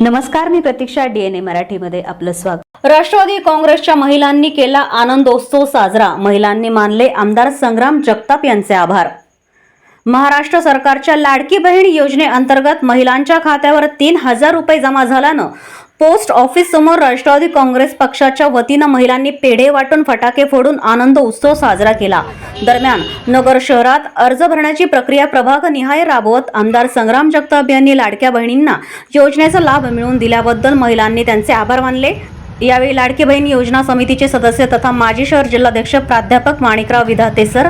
नमस्कार मी प्रतीक्षा डीएनए मराठीमध्ये आपलं स्वागत. राष्ट्रवादी काँग्रेसच्या महिलांनी केला आनंदोत्सव साजरा. महिलांनी मानले आमदार संग्राम जगताप यांचे आभार. महाराष्ट्र सरकारच्या लाडकी बहीण योजनेअंतर्गत महिलांच्या खात्यावर तीन हजार रुपये जमा झाल्यानं पोस्ट ऑफिस समोर राष्ट्रवादी काँग्रेस पक्षाच्या वतीनं महिलांनी पेढे वाटून फटाके फोडून आनंद उत्सव साजरा केला. दरम्यान नगर शहरात अर्ज भरण्याची प्रक्रिया प्रभाग निहाय राबवत आमदार संग्राम जगताप यांनी लाडक्या बहिणींना योजनेचा लाभ मिळवून दिल्याबद्दल महिलांनी त्यांचे आभार मानले. यावेळी लाडकी बहीण योजना समितीचे सदस्य तथा माजी शहर जिल्हाध्यक्ष प्राध्यापक माणिकराव विधाते सर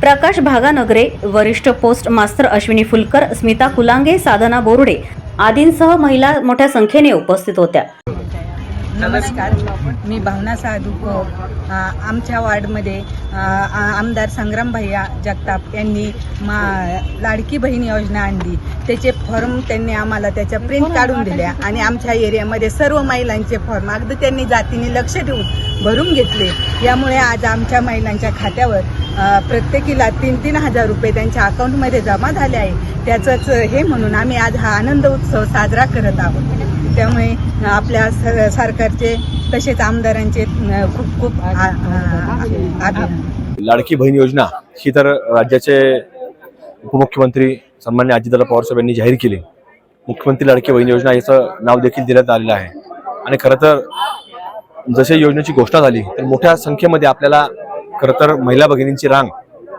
प्रकाश भागानगरे वरिष्ठ पोस्ट मास्तर अश्विनी फुलकर स्मिता कुलांगे साधना बोर्डे आदींसह महिला मोठ्या संख्येने उपस्थित होत्या. नमस्कार. मी भावना साधू आमच्या वार्डमध्ये आमदार संग्राम भैया जगताप यांनी मा लाडकी बहीण योजना आणली. त्याचे फॉर्म त्यांनी आम्हाला त्याच्या प्रिंट काढून दिल्या आणि आमच्या एरियामध्ये सर्व महिलांचे फॉर्म अगदी त्यांनी जातीने लक्ष ठेवून भरून घेतले. यामुळे आज आमच्या महिलांच्या खात्यावर प्रत्येकीला तीन तीन हजार रुपये त्यांच्या अकाउंटमध्ये जमा झाले आहे. त्याचंच हे म्हणून आम्ही आज हा आनंद उत्सव साजरा करत आहोत. त्यामुळे आपल्या स- सरकारचे तसेच आमदारांचे खूप खूप लाडकी बहीण योजना ही तर राज्याचे उपमुख्यमंत्री सन्मान्य अजितदादा पवार साहेब यांनी जाहीर केली. मुख्यमंत्री लाडकी बहीण योजना याचं नाव देखील देण्यात आलेलं आहे. आणि खरं तर जसे योजनेची घोषणा झाली तर मोठ्या संख्येमध्ये आपल्याला खरं तर महिला भगिनींची रांग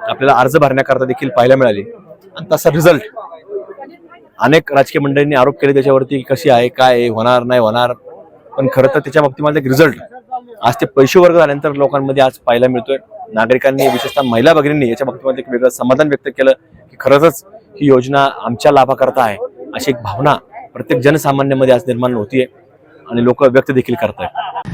आपल्याला अर्ज भरण्याकरता देखील पाहायला मिळाली. आणि तसा रिझल्ट अनेक राजकीय मंडळींनी आरोप केले त्याच्यावरती कशी आहे काय होणार नाही होणार. पण खरं तर त्याच्या बाबतीमध्ये एक रिझल्ट आज ते पैसे वर्ग झाल्यानंतर लोकांमध्ये आज पाहायला मिळतोय. नागरिकांनी विशेषतः महिला भगिनींनी याच्या बाबतीमध्ये एक वेगळं समाधान व्यक्त केलं की खरंच ही योजना आमच्या लाभाकरता आहे अशी एक भावना प्रत्येक जनसामान्यामध्ये आज निर्माण होतीये आणि लोक व्यक्त देखील करतायत.